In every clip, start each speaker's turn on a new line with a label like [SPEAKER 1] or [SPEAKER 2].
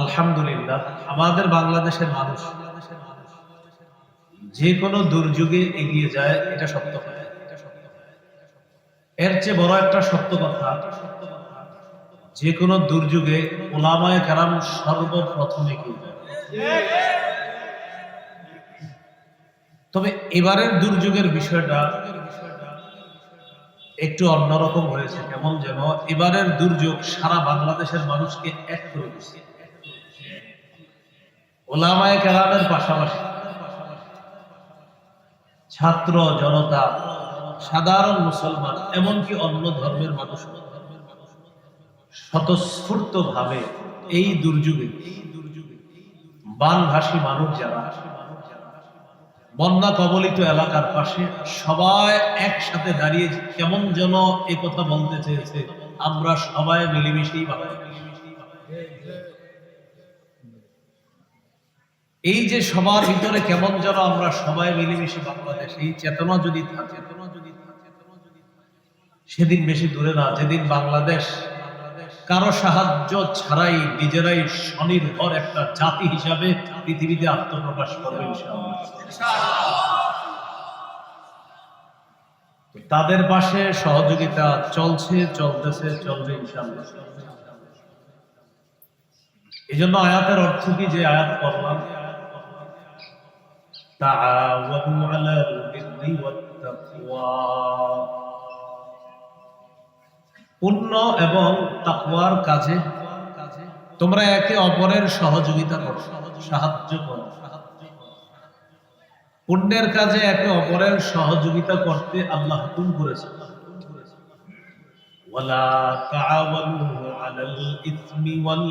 [SPEAKER 1] আলহামদুলিল্লাহ, আমাদের বাংলাদেশের মানুষ যে কোনো দুর্যোগে এগিয়ে যায়, এটা সত্য কথা। এর চেয়ে বড় একটা সত্য কথা, যে কোনো দুর্যোগে ওলামায় কারাম সর্বপ্রথম তবে এবারের দুর্যোগের বিষয়টা একটু অন্যরকম হয়েছে, কেমন যেন এবারের দুর্যোগ সারা বাংলাদেশের মানুষকে এক করে দিচ্ছে। ওলামায় কেরামের পাশাপাশি ছাত্র জনতা, সাধারণ মুসলমান, এমনকি অন্য ধর্মের মানুষ স্বতঃস্ফূর্ত ভাবে এই দুর্যোগে বানভাসী মানুষ যারা, বন্যা কবলিত এলাকার পাশে সবাই একসাথে দাঁড়িয়ে কেমন যেন এ কথা বলতে চেয়েছে, আমরা সবাই মিলেমিশেই এই যে সবার ভিতরে কেমন যেন আমরা সবাই মিলেমিশে বাংলাদেশ, এই চেতনা যদি চেতনা যদি সেদিন বেশি দূরে না, যেদিন বাংলাদেশ কারও সাহায্য ছাড়াই, নিজেরাই স্বনির্ভর একটা জাতি হিসাবে পৃথিবীতে আত্মপ্রকাশ করবে তাদের পাশে সহযোগিতা চলছে, চলতেছে, চলবে ইনশাআল্লাহ। এই জন্য আয়াতের অর্থ কি যে আয়াত করলাম تعاونوا على البر والتقوى পুণ্য এবং তাকওয়ার কাজে তোমরা একে অপরের সহযোগিতা করো সাহায্য করো পুণ্যের কাজে একে অপরের সহযোগিতা করতে আল্লাহ হুকুম করেছে ওয়ালা তাআওয়ানু আলাল ইসমি ওয়াল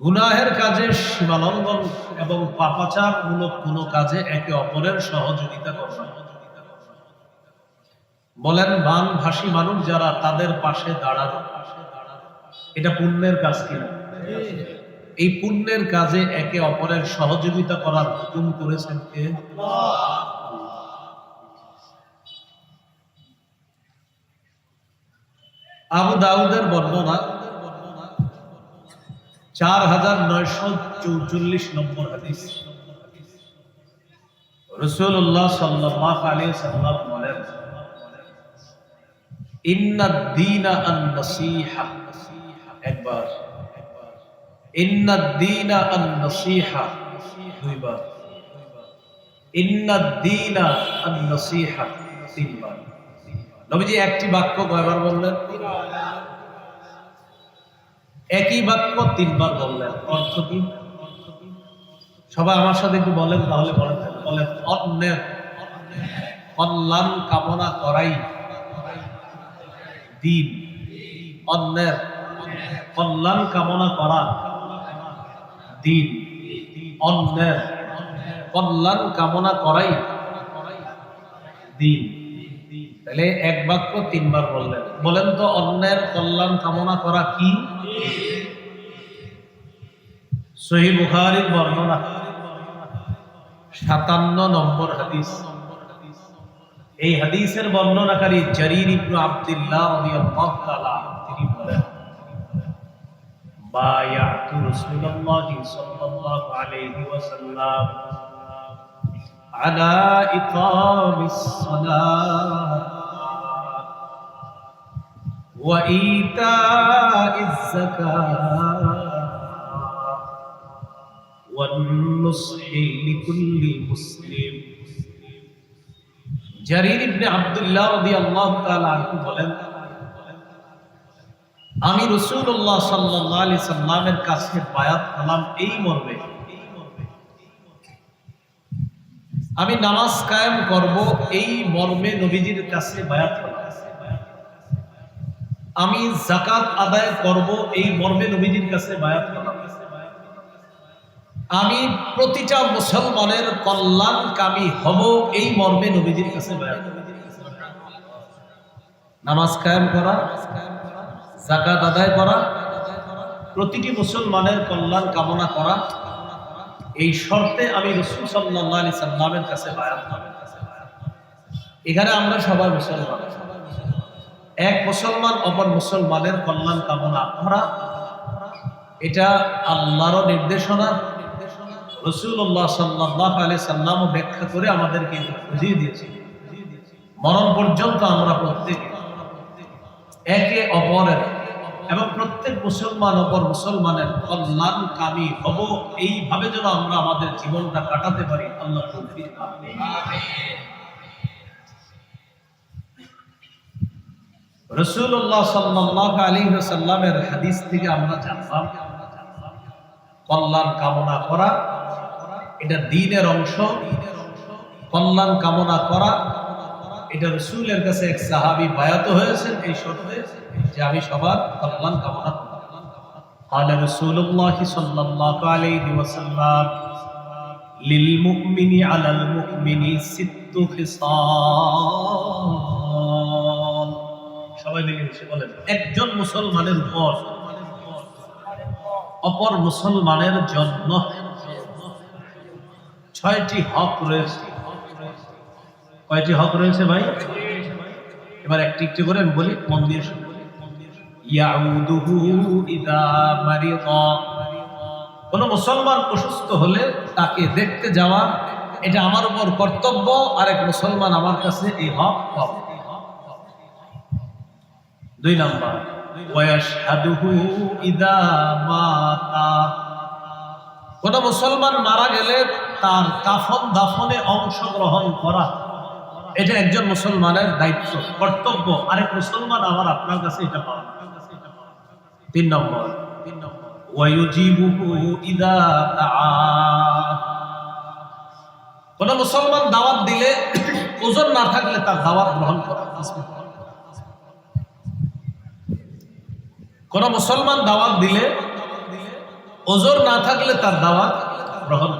[SPEAKER 1] গুনাহের কাজে সীমালঙ্ঘন এবং পাপাচার মূলক কোনো কাজে একে অপরের সহযোগিতা করবে বলেন বান ভাষী মানুষ যারা তাদের পাশে দাঁড়াবে। এটা পুণ্যের কাজ কিনা এই পুণ্যের কাজে একে অপরের সহযোগিতা করার হুকুম করেছেন কে? আবু দাউদের বর্ণনা চার হাজার নয়শো চৌচল্লিশ নম্বর হাদিস। রসুল্লাহ সাল্লাহ আলী বলেন ইন্নাদ্দিনা আন নসিহা। একবার ইন্নাদ্দিনা আন নসিহা। দুইবার ইন্নাদ্দিনা আন নসিহা। তিনবার। নবীজি একটি বাক্য কয়বার বললেন? একই বাক্য তিনবার বললেন। অর্থ কি? সবাই আমার সাথে একটু বলেন, তাহলে বলেন অন্যের কল্যাণ কামনা করাই দিন। অন্যের কল্যাণ কামনা করা দিন। অন্যের কল্যাণ কামনা করাই দিন। তাহলে এক বাক্য তিনবার বললেন। বলেন তো, অন্যের কল্যাণ কামনা করা কি? সহি বুখারির বর্ণনা। সাতান্ন নম্বর হাদিস। এই হাদিসের বর্ণনাকারী জারির ইবনু আব্দুল্লাহ তিনি বলেন বায়াতু রাসূলুল্লাহ সাল্লাল্লাহু আলাইহি ওয়াসাল্লাম আলা ইকামিস وإيتاء الزكاة والنصح لكل مسلم জারির ইবনে আব্দুল্লাহ রাদিয়াল্লাহু তাআলা আনহু বলেন আমি রাসূলুল্লাহ সাল্লাল্লাহু আলাইহি সাল্লামের কাছে বায়াত হলাম এই মর্মে আমি নামাজ কায়েম করব এই মর্মে নবীজির কাছে বায়াত হলাম আমি জাকাত আদায় করব এই মর্মে নবীজির কাছে বায়াত হলাম আমি প্রতিটা মুসলমানের কল্যাণকামী হব এই মর্মে নবীজির কাছে বায়াত নামাজ কায়েম করা জাকাত আদায় করা, প্রতিটি মুসলমানের কল্যাণ কামনা করা, এই শর্তে আমি রসুল সাল্লাহ আলি সাল্লামের কাছে বায়াত এখানে আমরা সবাই মুসলমান। এক মুসলমান অপর মুসলমানের কল্যাণ কামনা করা, এটা আল্লাহরও নির্দেশনা। রসুল্লাহ সাল্লাহ আলি সাল্লামও ব্যাখ্যা করে আমাদেরকে বুঝিয়ে দিয়েছে মরণ পর্যন্ত আমরা প্রত্যেক, একে অপরের এবং প্রত্যেক মুসলমান অপর মুসলমানের কল্যাণ কামি হব। এইভাবে যেন আমরা আমাদের জীবনটা কাটাতে পারি। আল্লাহ রসুল্লাহ সাল্লাহ আলী সাল্লামের হাদিস থেকে আমরা জানলাম কল্যাণ কামনা করা এটা দিনের অংশ কল্যাণ কামনা করা এটা রসুলের কাছে এক সাহাবি বায়াত হয়েছেন এই শর্তে যে আমি সবার কল্যাণ কামনা করব قال رسول الله صلى الله عليه وسلم للمؤمن على المؤمن ست خصال সবাই মিলে মিশে বলেন। একজন মুসলমানের উপর অপর মুসলমানের জন্য ছয়টি হক রয়েছে। কয়টি হক রয়েছে ভাই? এবার একটি একটি করে আমি বলি, মন মারিদা। কোন মুসলমান অসুস্থ হলে তাকে দেখতে যাওয়া, এটা আমার উপর কর্তব্য আর এক মুসলমান আমার কাছে এই হক পাবে। দুই নাম্বার কোন মুসলমান মারা গেলে তার কাফন দাফনে অংশগ্রহণ করা, এটা একজন মুসলমানের দায়িত্ব, কর্তব্য। আরেক মুসলমান আমার আপনার কাছে এটা পাওয়া। তিন নম্বর ইদা দাআ। কোন মুসলমান দাওয়াত দিলে ওজন না থাকলে তার দাওয়াত গ্রহণ করা। কোন মুসলমান দাওয়াত দিলে, ওজোর না থাকলে তার দাওয়াত গ্রহণ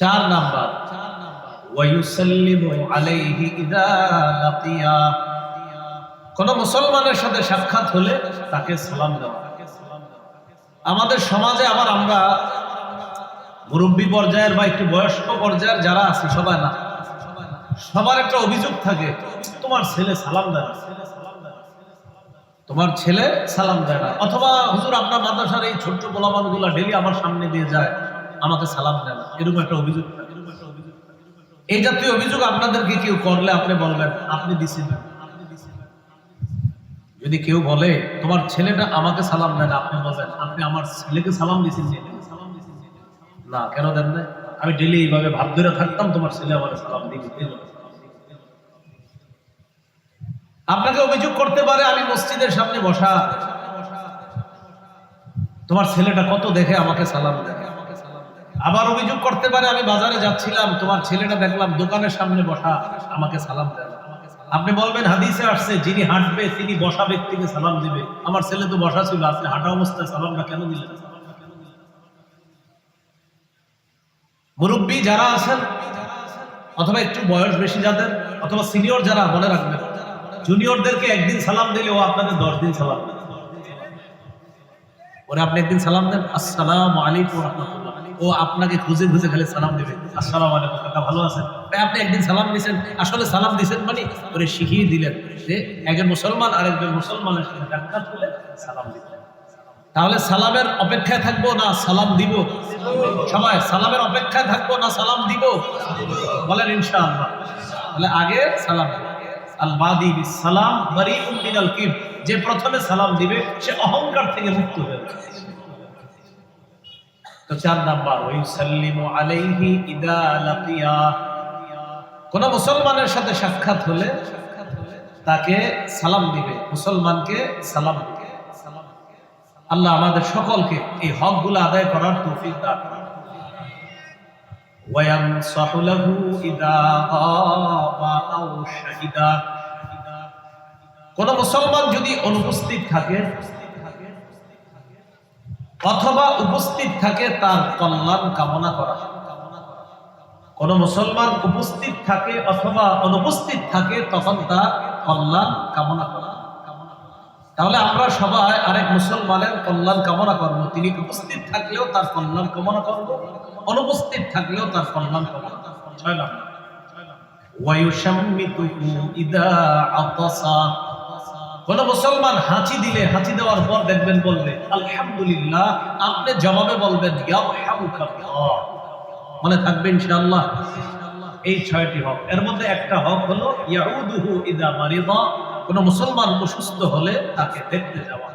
[SPEAKER 1] চার নাম্বার কোন মুসলমানের সাথে সাক্ষাৎ হলে তাকে সালাম দেওয়া আমাদের সমাজে আবার আমরা মুরব্বী পর্যায়ের বা একটু বয়স্ক পর্যায়ের যারা আছে, সবাই না, সবার একটা অভিযোগ থাকে, তোমার ছেলে সালাম না। তোমার ছেলে সালাম দেয় না। অথবা হুজুর, আপনার মাদ্রাসার এই ছোট্ট গোলামানগুলো ডেলি আমার সামনে দিয়ে যায়, আমাকে সালাম দেয় না। এরকম একটা অভিযোগ। এই জাতীয় অভিযোগ আপনাদেরকে কেউ করলে আপনি বলবেন, আপনি দিছেন যদি কেউ বলে, তোমার ছেলেটা আমাকে সালাম দেয় না, আপনি বলবেন, আপনি আমার ছেলেকে সালাম দিন। না, কেন দেন না আমি ডেলি এইভাবে ভাব ধরে থাকতাম, তোমার ছেলে আমার সালাম দিবে আপনাকে অভিযোগ করতে পারে আমি মসজিদের সামনে বসা। তোমার ছেলেটা কত দেখে আমাকে সালাম দেয়। আবার অভিযোগ করতে পারে আমি বাজারে যাচ্ছিলাম, তোমার ছেলেটা দেখলাম দোকানের সামনে বসা, আমাকে সালাম দেয়। আপনি বলবেন, হাদিসে আসছে, যিনি হাঁটবে তিনি বসা ব্যক্তিকে সালাম দিবে। আমার ছেলে তো বসা ছিল আপনি হাঁটা অবস্থায় সালামটা কেন দিলেন? মুরব্বী যারা আছেন, অথবা একটু বয়স বেশি যাদের, অথবা সিনিয়র যারা, মনে রাখবেন জুনিয়রদেরকে একদিন সালাম দিলে ও আপনাদের দশ দিন সালাম দেবে ওরে আপনি একদিন সালাম দেন, আসসালাম আলাইকুম রহমতুল্লাহ। ও আপনাকে খুঁজে খুঁজে খালি সালাম দেবে। আসসালাম আলাইকুম, কাকা, ভালো আছেন? ভাই আপনি একদিন সালাম দিয়েছেন আসলে সালাম দিয়েছেন মানে ওরে শিখিয়ে দিলেন যে একজন মুসলমান আর একজন মুসলমানের সাথে সাক্ষাৎ হলে সালাম দিবেন তাহলে সালামের অপেক্ষায় থাকব না সালাম দিব? সবাই, সালামের অপেক্ষায় থাকব না সালাম দিব? বলেন ইনশাআল্লাহ। তাহলে আগে সালাম আল সালাম বারিউম মিনাল কিব যে প্রথমে সালাম দিবে, সে অহংকার থেকে মুক্ত হয়ে তো চার নাম্বার ওই আলাইহি ইদা লাকিয়া। কোন মুসলমানের সাথে সাক্ষাৎ হলে তাকে সালাম দিবে, মুসলমানকে সালাম আল্লাহ আমাদের সকলকে এই হকগুলো আদায় করার তৌফিক দান। وينصح له إذا غاب أو شهد কোন মুসলমান যদি অনুপস্থিত থাকে অথবা উপস্থিত থাকে তার কল্যাণ কামনা করা কোন মুসলমান উপস্থিত থাকে অথবা অনুপস্থিত থাকে তখন তার কল্যাণ কামনা করা তাহলে আমরা সবাই আরেক মুসলমানের কল্যাণ কামনা করব। তিনি উপস্থিত থাকলেও তার কল্যাণ কামনা করব, অনুপস্থিত থাকলেও তার কল্যাণ কামনা কোন মুসলমান হাঁচি দিলে, হাঁচি দেওয়ার পর দেখবেন বললে, আলহামদুলিল্লাহ, আপনি জবাবে বলবেন মনে থাকবে ইনশাআল্লাহ। এই ছয়টি হক। এর মধ্যে একটা হক হলো, ইয়াউদুহু ইদা মারিদা। কোন মুসলমান অসুস্থ হলে তাকে দেখতে যাওয়া।